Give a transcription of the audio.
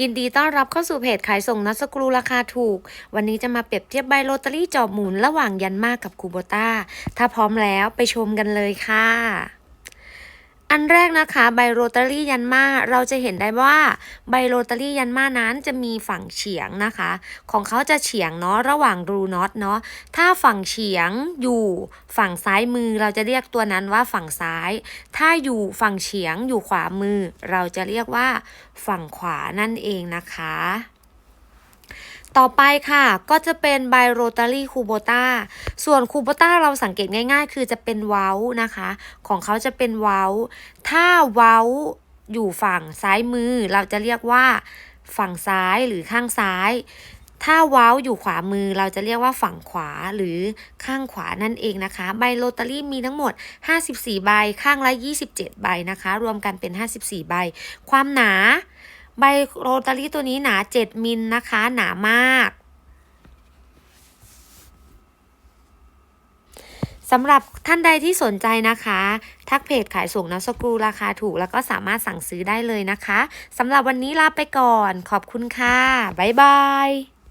ยินดีต้อนรับเข้าสู่เพจขายส่งนัสกรูราคาถูก วันนี้จะมาเปรียบเทียบใบโรตารี่จอบหมุนระหว่างยันมากับคูโบต้า ถ้าพร้อมแล้วไปชมกันเลยค่ะ อันแรกนะคะใบโรตารี่ยันมาเราจะเห็นได้ว่าใบโรตารี่ยันมานั้นจะมีฝั่งเฉียงนะคะ ของเขาจะเฉียงเนาะระหว่างรูน็อตเนาะถ้าฝั่งเฉียงอยู่ฝั่งซ้ายมือเราจะเรียกตัวนั้นว่าฝั่งซ้าย ถ้าอยู่ฝั่งเฉียงอยู่ขวามือ เราจะเรียกว่าฝั่งขวานั่นเองนะคะ ต่อไปค่ะก็จะเป็นไบโรตารี่คูโบตาส่วนคูโบตาเราสังเกตง่าย ๆ คือจะเป็นเว้านะคะ ของเขาจะเป็นเว้า ถ้าเว้าอยู่ฝั่งซ้ายมือ เราจะเรียกว่า ฝั่งซ้ายหรือข้างซ้าย ถ้าเว้าอยู่ขวามือ เราจะเรียกว่าฝั่งขวาหรือข้างขวานั่นเองนะคะ ใบโรตารี่มีทั้งหมด 54 ใบ ข้างละ 27 ใบนะคะ รวมกันเป็น 54 ใบ ความหนา ใบโรตารี่ตัวนี้หนา 7 มิลนะคะ หนามากสำหรับท่านใดที่สนใจนะคะ ทักเพจขายส่งนัสกรูราคาถูก แล้วก็สามารถสั่งซื้อได้เลยนะคะสำหรับวันนี้ลาไปก่อน ขอบคุณค่ะ บ๊ายบาย